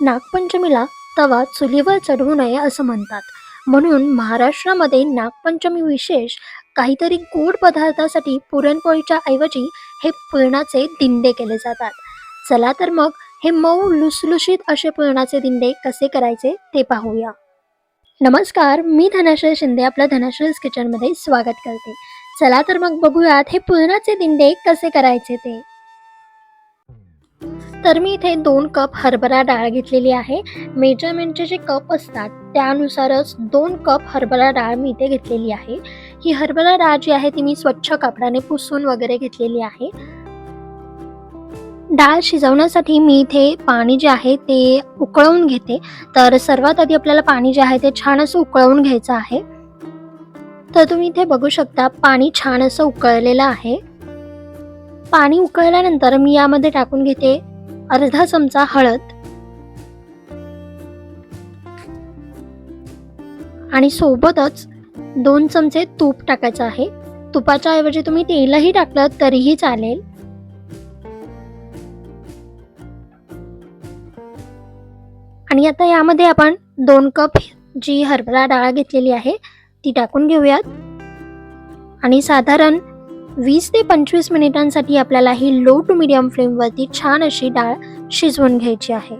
नागपंचमीला तवा चुलीवर चढवू नये असं म्हणतात. म्हणून महाराष्ट्रामध्ये नागपंचमी विशेष काहीतरी गोड पदार्थासाठी पुरणपोळीच्या ऐवजी हे पुरणाचे दिंडे केले जातात. चला तर मग हे मऊ लुसलुशीत असे पुरणाचे दिंडे कसे करायचे ते पाहूया. नमस्कार मी धनाश्रय शिंदे आपल्या धनाश्रयस किचनमध्ये स्वागत करते. चला तर मग बघूयात हे पुरणाचे दिंडे कसे करायचे ते. तर मी इथे दोन कप हरभरा डाळ घेतलेली आहे. मेजरमेंटचे जे कप असतात त्यानुसारच दोन कप हरभरा डाळ मी इथे घेतलेली आहे. ही हरभरा डाळ जी आहे ती मी स्वच्छ कापडाने पुसून वगैरे घेतलेली आहे. डाळ शिजवण्यासाठी मी इथे पाणी जे आहे ते उकळवून घेते. तर सर्वात आधी आपल्याला पाणी जे आहे ते छान असं उकळवून घ्यायचं आहे. तर तुम्ही इथे बघू शकता पाणी छान असं उकळलेलं आहे. पाणी उकळल्यानंतर मी यामध्ये टाकून घेते अर्धा चमचा हळद आणि सोबतच दोन चमचे तूप टाकायचं आहे. तुपाच्या ऐवजी तुम्ही तेलही टाकलं तरीही चालेल. आणि आता यामध्ये आपण दोन कप जी हरभरा डाळ घेतलेली आहे ती टाकून घेऊयात. आणि साधारण वीस ते पंचवीस मिनिटांसाठी आपल्याला ही लो टू मिडियम फ्लेमवरती छान अशी डाळ शिजवून घ्यायची आहे.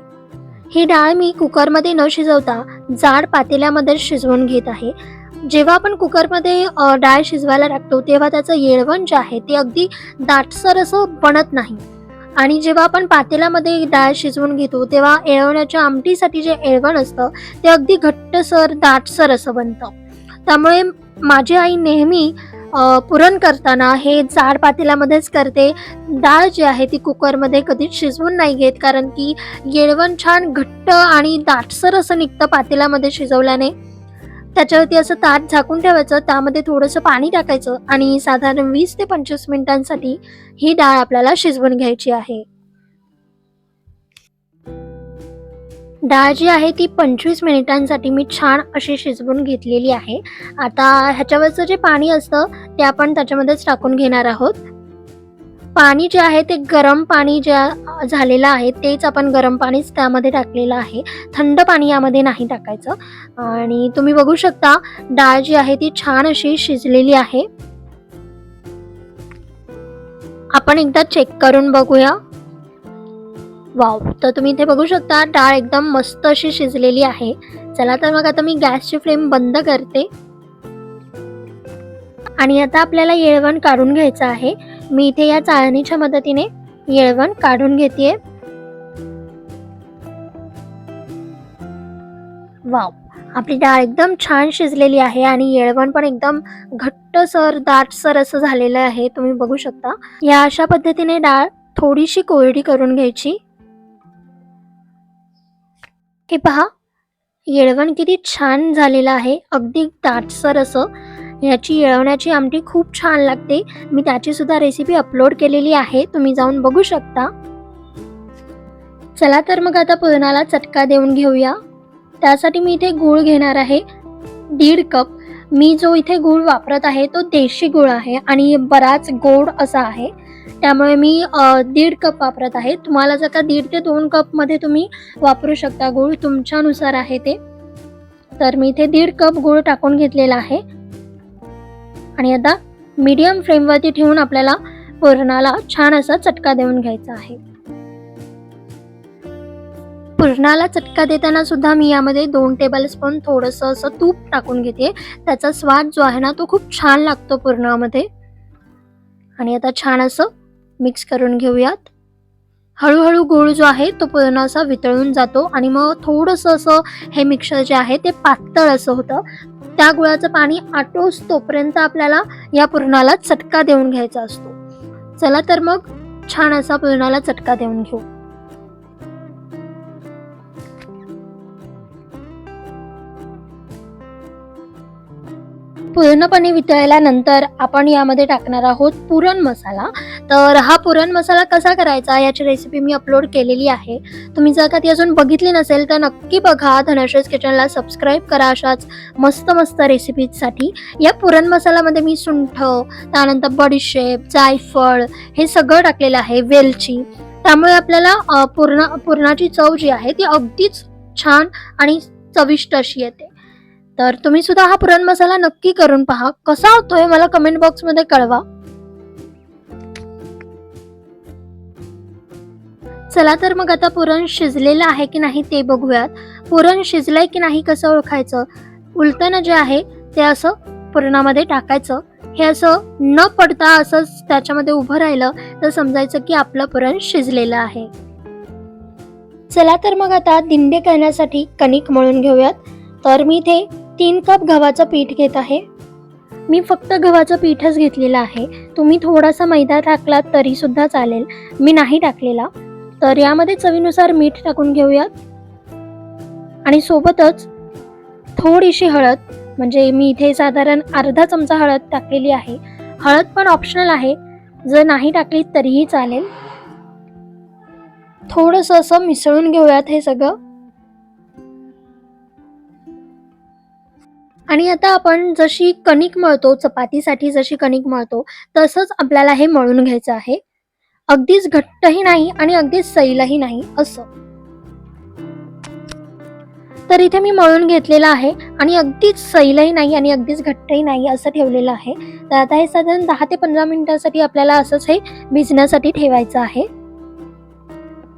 ही डाळ मी कुकरमध्ये न शिजवता जाड पातेल्यामध्ये शिजवून घेत आहे. जेव्हा आपण कुकरमध्ये डाळ शिजवायला टाकतो तेव्हा त्याचं येळवण जे आहे ते अगदी दाटसर असं बनत नाही. आणि जेव्हा आपण पातेल्यामध्ये डाळ शिजवून घेतो तेव्हा येळवण्याच्या आमटीसाठी जे येळवण असतं ते अगदी घट्टसर दाटसर असं बनतं. त्यामुळे माझी आई नेहमी पुरण करताना हे जाड पातेल्यामध्येच करते. डाळ जी आहे ती कुकरमध्ये कधीच शिजवून नाही घेत कारण की येळवण छान घट्ट आणि दाटसर असं निघतं पातेल्यामध्ये शिजवल्याने. त्याच्यावरती असं ताट झाकून ठेवायचं त्यामध्ये थोडंसं पाणी टाकायचं आणि साधारण वीस ते पंचवीस मिनिटांसाठी ही डाळ आपल्याला शिजवून घ्यायची आहे. डाळ जी आहे ती पंचवीस मिनिटांसाठी मी छान अशी शिजवून घेतलेली आहे. आता ह्याच्यावरचं जे पाणी असतं ते आपण त्याच्यामध्येच टाकून घेणार आहोत. पाणी जे आहे ते गरम पाणी ज्या झालेलं आहे तेच आपण गरम पाणीच त्यामध्ये टाकलेलं आहे. थंड पाणी यामध्ये नाही टाकायचं. आणि तुम्ही बघू शकता डाळ जी आहे ती छान अशी शिजलेली आहे. आपण एकदा चेक करून बघूया. वाव तर तुम्ही इथे बघू शकता डाळ एकदम मस्त अशी शिजलेली आहे. चला तर मग आता मी गॅसची फ्लेम बंद करते. आणि आता आपल्याला येळवण काढून घ्यायचं आहे. मी इथे या चाळणीच्या मदतीने येळवण काढून घेते वाव आपली डाळ एकदम छान शिजलेली आहे आणि येळवण पण एकदम घट्टसर दाटसर असं झालेलं आहे. तुम्ही बघू शकता. या अशा पद्धतीने डाळ थोडीशी कोरडी करून घ्यायची. हे पहा येळवण किती छान झालेलं आहे. अगदी दाटसर असं. याची येळवण्याची आमटी खूप छान लागते. मी त्याची सुद्धा रेसिपी अपलोड केलेली आहे. तुम्ही जाऊन बघू शकता. चला तर मग आता पुरणाला चटका देऊन घेऊया. त्यासाठी मी इथे गूळ घेणार आहे. दीड कप मी जो इथे गूळ वापरत आहे तो देशी गूळ आहे आणि बराच गोड असा आहे. त्यामुळे मी दीड कप वापरत आहे. तुम्हाला जर का दीड ते दोन कपमध्ये तुम्ही वापरू शकता गूळ तुमच्यानुसार आहे ते. तर मी इथे दीड कप गूळ टाकून घेतलेला आहे. आणि आता मीडियम फ्लेमवरती ठेवून आपल्याला पुरणाला छान असा चटका देऊन घ्यायचा आहे. पुरणाला चटका देताना सुद्धा मी यामध्ये दोन टेबल स्पून थोडंसं असं तूप टाकून घेते. त्याचा स्वाद जो आहे ना तो खूप छान लागतो पुरणामध्ये. आणि आता छान असं मिक्स करून घेऊयात. हळूहळू गूळ जो आहे तो पूर्ण असा वितळून जातो आणि मग थोडंसं असं हे मिक्सर जे आहे ते पातळ असं होतं. त्या गुळाचं पाणी आटोस तोपर्यंत आपल्याला या पुरणाला चटका देऊन घ्यायचा असतो. चला तर मग छान असा पुरणाला चटका देऊन घेऊ. पूर्णपणे वितळल्यानंतर आपण यामध्ये टाकणार आहोत पुरण मसाला. तर हा पुरण मसाला कसा करायचा याची रेसिपी मी अपलोड केलेली आहे. तुम्ही जर का ती अजून बघितली नसेल तर नक्की बघा. धनश्रेस किचनला सबस्क्राईब करा अशाच मस्त मस्त रेसिपीजसाठी या पुरण मसाल्यामध्ये मी सुंठ त्यानंतर बडीशेप जायफळ हे सगळं टाकलेलं आहे वेलची. त्यामुळे आपल्याला पूर्ण पुरणाची चव जी आहे ती अगदीच छान आणि चविष्ट अशी येते. तर तुम्ही सुद्धा हा पुरण मसाला नक्की करून पहा. कसा होतोय मला कमेंट बॉक्समध्ये कळवा. चला तर मग आता पुरण शिजलेलं आहे की नाही ते बघूयात. पुरण शिजलंय की नाही कसं ओळखायचं? उलटणं जे आहे ते असं पुरणामध्ये टाकायचं. हे असं न पडता असंच त्याच्यामध्ये उभं राहिलं तर समजायचं की आपलं पुरण शिजलेलं आहे. चला तर मग आता दिंडे करण्यासाठी कणिक मळून घेऊयात. तर मी इथे तीन कप गव्हाचं पीठ घेत आहे. मी फक्त गव्हाचं पीठच घेतलेलं आहे. तुम्ही थोडासा मैदा टाकलात तरी सुद्धा चालेल. मी नाही टाकलेला. तर यामध्ये चवीनुसार मीठ टाकून घेऊयात. आणि सोबतच थोडीशी हळद म्हणजे मी इथे साधारण अर्धा चमचा हळद टाकलेली आहे. हळद पण ऑप्शनल आहे. जर नाही टाकली तरीही चालेल. थोडस असं मिसळून घेऊयात हे सगळं. आणि आता आपण जशी कणिक मळतो चपातीसाठी जशी कणिक मळतो तसंच आपल्याला हे मळून घ्यायचं आहे. अगदीच घट्टही नाही आणि अगदीच सैलही नाही असं. तर इथे मी मळून घेतलेलं आहे आणि अगदीच सैलही नाही आणि अगदीच घट्टही नाही असं ठेवलेलं आहे. तर आता हे साधारण दहा ते पंधरा मिनिटांसाठी आपल्याला असंच हे भिजण्यासाठी ठेवायचं आहे.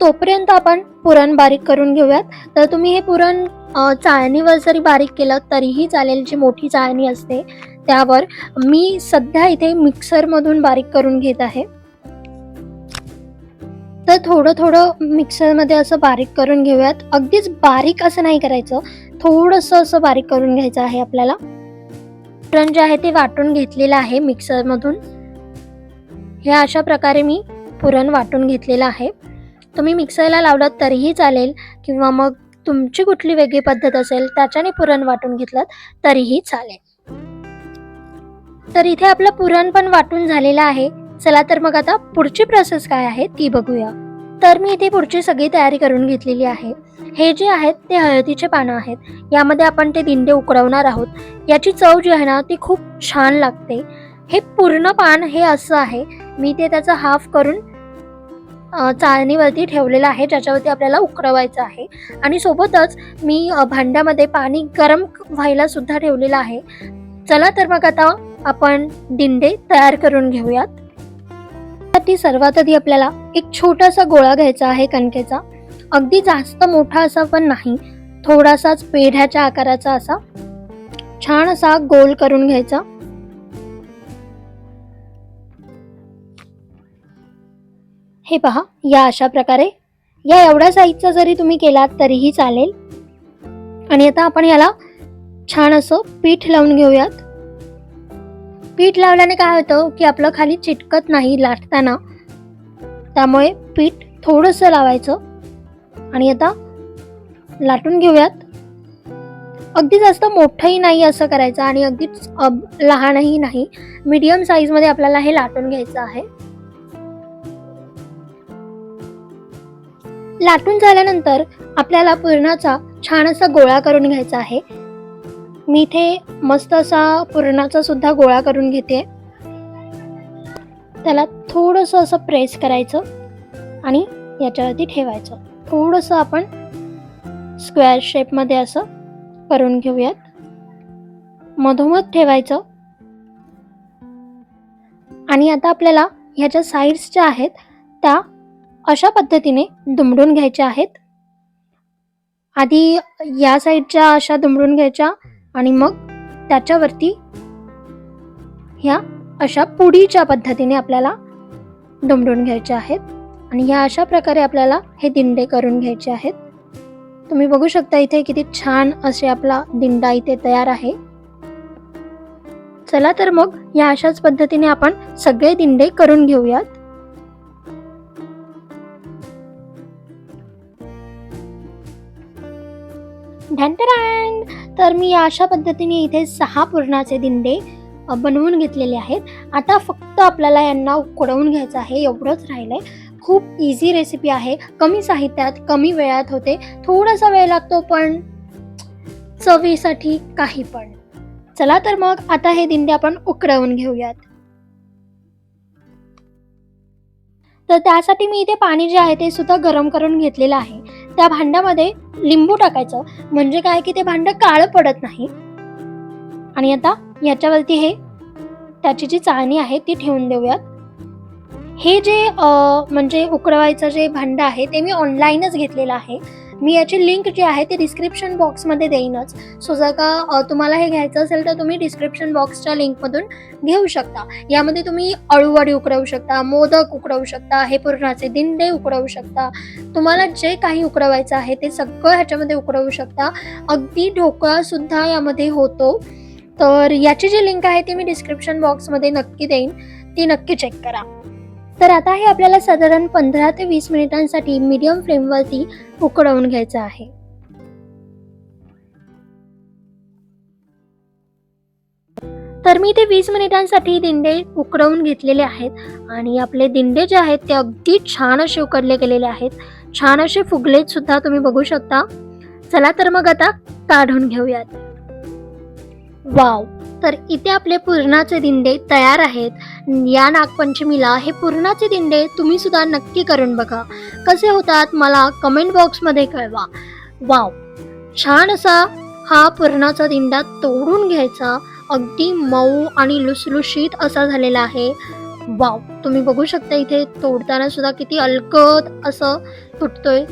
तोपर्यंत आपण पुरण बारीक करून घेऊयात. तर तुम्ही हे पुरण चाळणीवर जरी बारीक केलं तरीही चालेल जी मोठी चाळणी असते त्यावर. मी सध्या इथे मिक्सरमधून बारीक करून घेत आहे. तर थोडं थोडं मिक्सरमध्ये असं बारीक करून घेऊयात. अगदीच बारीक असं नाही करायचं. थोडंसं असं बारीक करून घ्यायचं आहे आपल्याला. पुरण जे आहे ते वाटून घेतलेलं आहे मिक्सरमधून. हे अशा प्रकारे मी पुरण वाटून घेतलेलं आहे. तुम्ही मिक्सरला लावलात तरीही चालेल किंवा मग तुमची कुठली वेगळी पद्धत असेल त्याच्याने पुरण वाटून घेतलं तरीही चालेल. तर इथे आपलं पुरण पण वाटून झालेलं आहे. चला तर मग आता पुढची प्रोसेस काय आहे ती बघूया. तर मी इथे पुढची सगळी तयारी करून घेतलेली आहे. हे जे आहेत ते हळदीचे पानं आहेत. यामध्ये आपण ते दिंडे उकडवणार आहोत. याची चव जी आहे ना ती खूप छान लागते. हे पूर्ण पान हे असं आहे. मी ते त्याचं हाफ करून चाळणीवरती ठेवलेलं आहे. ज्याच्यावरती आपल्याला उकडवायचं आहे. आणि सोबतच मी भांड्यामध्ये पाणी गरम व्हायला सुद्धा ठेवलेलं आहे. चला तर मग आता आपण दिंडे तयार करून घेऊयात. त्यासाठी सर्वात आधी आपल्याला एक छोटासा गोळा घ्यायचा आहे कणकेचा. अगदी जास्त मोठा असा पण नाही थोडासाच पेढ्याच्या आकाराचा असा. छान असा गोल करून घ्यायचा. हे पहा या अशा प्रकारे. या एवढ्या साईजचा जरी तुम्ही केलात तरीही चालेल. आणि आता आपण याला छान असं पीठ लावून घेऊयात. पीठ लावल्याने काय होतं की आपलं खाली चिटकत नाही लाटताना. त्यामुळे पीठ थोडंसं लावायचं. आणि आता लाटून घेऊयात. अगदी जास्त मोठंही नाही असं करायचं आणि अगदीच लहानही नाही. मीडियम साईजमध्ये आपल्याला हे लाटून घ्यायचं आहे. लाटून झाल्यानंतर आपल्याला पुरणाचा छान असा गोळा करून घ्यायचा आहे. मी इथे मस्त असा पुरणाचा सुद्धा गोळा करून घेते. त्याला थोडंसं असं प्रेस करायचं आणि याच्यावरती ठेवायचं. थोडंसं आपण स्क्वेअर शेपमध्ये असं करून घेऊयात. मधोमध ठेवायचं. आणि आता आपल्याला ह्याच्या साईड्स ज्या आहेत त्या अशा पद्धतीने दुमडून घ्यायच्या आहेत. आधी या साईडच्या अशा दुमडून घ्यायच्या आणि मग त्याच्यावरती ह्या अशा पुडीच्या पद्धतीने आपल्याला दुमडून घ्यायच्या आहेत. आणि ह्या अशा प्रकारे आपल्याला हे दिंडे करून घ्यायचे आहेत. तुम्ही बघू शकता इथे किती छान असे आपला दिंडा इथे तयार आहे. चला तर मग या अशाच पद्धतीने आपण सगळे दिंडे करून घेऊयात. ढॅन्टरॅन! तर मी अशा पद्धतीने इथे सहा पुरणाचे दिंडे बनवून घेतलेले आहेत. आता फक्त आपल्याला यांना उकडवून घ्यायचं आहे एवढंच राहिलं आहे खूप इझी रेसिपी आहे. कमी साहित्यात कमी वेळात होते. थोडासा वेळ लागतो पण चवीसाठी काही पण. चला तर मग आता हे दिंडे आपण उकडवून घेऊयात. तर त्यासाठी मी इथे पाणी जे आहे ते सुद्धा गरम करून घेतलेलं आहे. त्या भांड्यामध्ये लिंबू टाकायचं. म्हणजे काय की ते भांडं काळं पडत नाही. आणि आता याच्यावरती हे त्याची जी चाळणी आहे ती ठेवून देऊयात. हे जे म्हणजे उकडवायचं जे भांडं आहे ते मी ऑनलाईनच घेतलेलं आहे. मी याची लिंक जी आहे ती डिस्क्रिप्शन बॉक्समध्ये देईनच. सो जर का तुम्हाला हे घ्यायचं असेल तर तुम्ही डिस्क्रिप्शन बॉक्सच्या लिंकमधून घेऊ शकता. यामध्ये तुम्ही अळूवडी उकडवू शकता मोदक उकडवू शकता हे पूर्णाचे दिंडे उकडवू शकता. तुम्हाला जे काही उकडवायचं आहे ते सगळं ह्याच्यामध्ये उकडवू शकता. अगदी ढोकळा सुद्धा यामध्ये होतो. तर याची जी लिंक आहे ती मी डिस्क्रिप्शन बॉक्समध्ये नक्की देईन. ती नक्की चेक करा. तर आता हे आपल्याला साधारण पंधरा ते वीस मिनिटांसाठी मीडियम फ्लेमवरती उकडवून घ्यायचं आहे. तर मी ते वीस मिनिटांसाठी दिंडे उकडवून घेतलेले आहेत आणि आपले दिंडे जे आहेत ते अगदी छान असे उकडले गेलेले आहेत. छान असे फुगलेत सुद्धा तुम्ही बघू शकता. चला तर मग आता काढून घेऊयात. वाव! तर इथे आपले पुरणाचे दिंडे तयार आहेत. या नागपंचमीला हे पुरणाचे दिंडे तुम्ही सुद्धा नक्की करून बघा. कसे होतात मला कमेंट बॉक्समध्ये कळवा. वाव छान असा हा पुरणाचा दिंडा तोडून घ्यायचा. अगदी मऊ आणि लुसलुशीत असा झालेला आहे. वाव तुम्ही बघू शकता इथे तोडताना सुद्धा किती अलकत असं तुटतोय.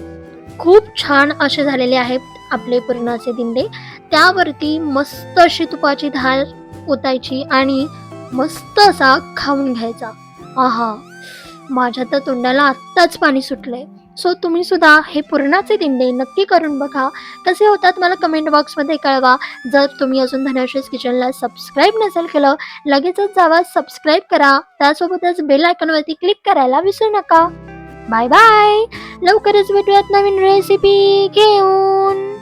खूप छान असे झालेले आहेत आपले पुरणाचे दिंडे. त्यावरती मस्त अशी तुपाची धार ओतायची आणि मस्त असा खाऊन घ्यायचा. आहा माझ्या तर तोंडाला आत्ताच पाणी सुटलंय. सो तुम्ही सुद्धा हे पुरणाचे दिंडे नक्की करून बघा. कसे होतात मला कमेंट बॉक्समध्ये कळवा. जर तुम्ही अजून धनाश्रीज किचनला सबस्क्राईब नसेल केलं लगेचच जावा सबस्क्राईब करा. त्यासोबतच बेल आयकॉनवरती क्लिक करायला विसरू नका. बाय बाय लवकरच भेटूयात नवीन रेसिपी घेऊन.